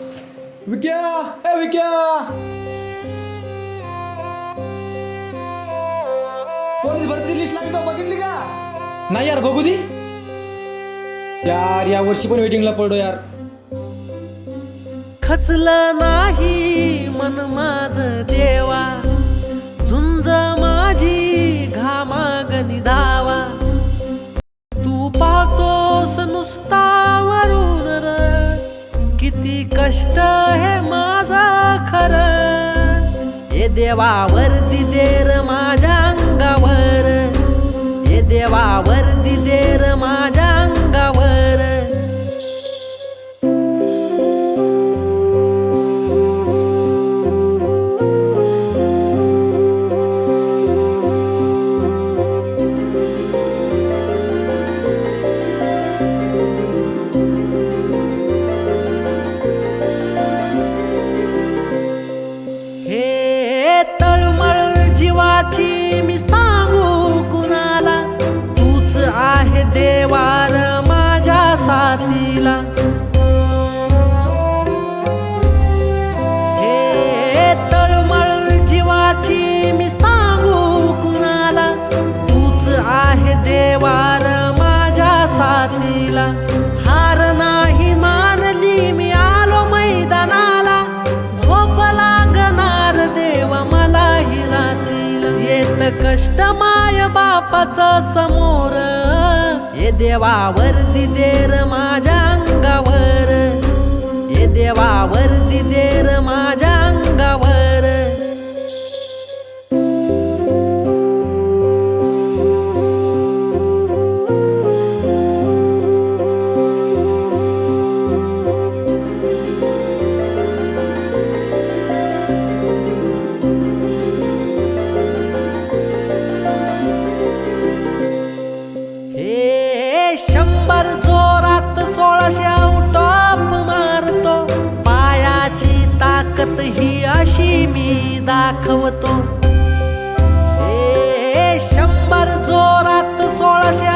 विक्या ए विक्या! Police भरती list लागली तो बघितली का? नाही यार बघू दी. यार या वर्षी पण वेटिंगला पडलो यार. खचलं नाही मन माझ देवा. झुंज कष्ट हे माझा खर. हे देवावर दिदेर माझ्या अंगावर. हे देवावर देवार माझ्या साथीला. हे तळमळ जीवाची मी सांगू कुणाला? तूच आहे देवार माझ्या साथीला. हार येत कष्ट माय बापाच समोर. हे देवा वर्दी देर दाखवतो शंभर जोरात सोळाशे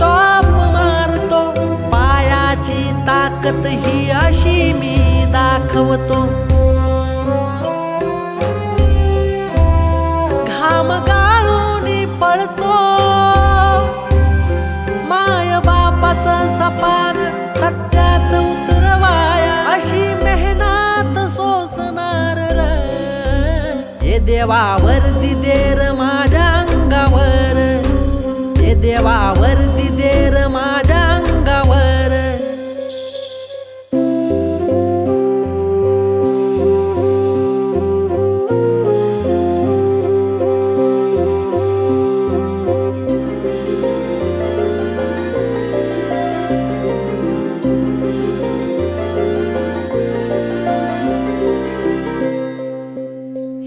टॉप मारतो. पायाची ताकद ही अशी मी दाखवतो. देवावर देर माझ्या अंगावर. हे देवावर देर माझ्या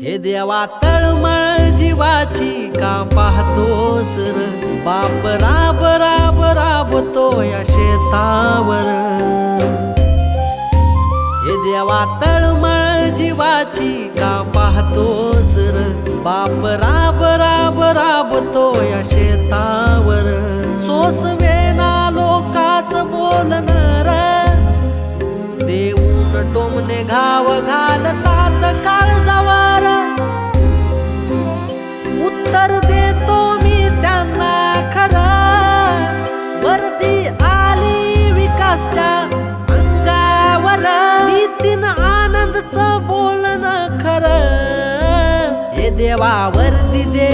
हे देवा तळमळ जीवाची का पाहतोस र बाप राब राब राबतो या शेतावर. हे देवा तळमळ जीवाची का पाहतोस र बाप राब राब राबतो या शेतावर तर देतो मी त्यांना खरा. वर्दी आली विकासच्या अंगावर. नितीन आनंदच बोलणं खरं. हे देवा वर्दी दे.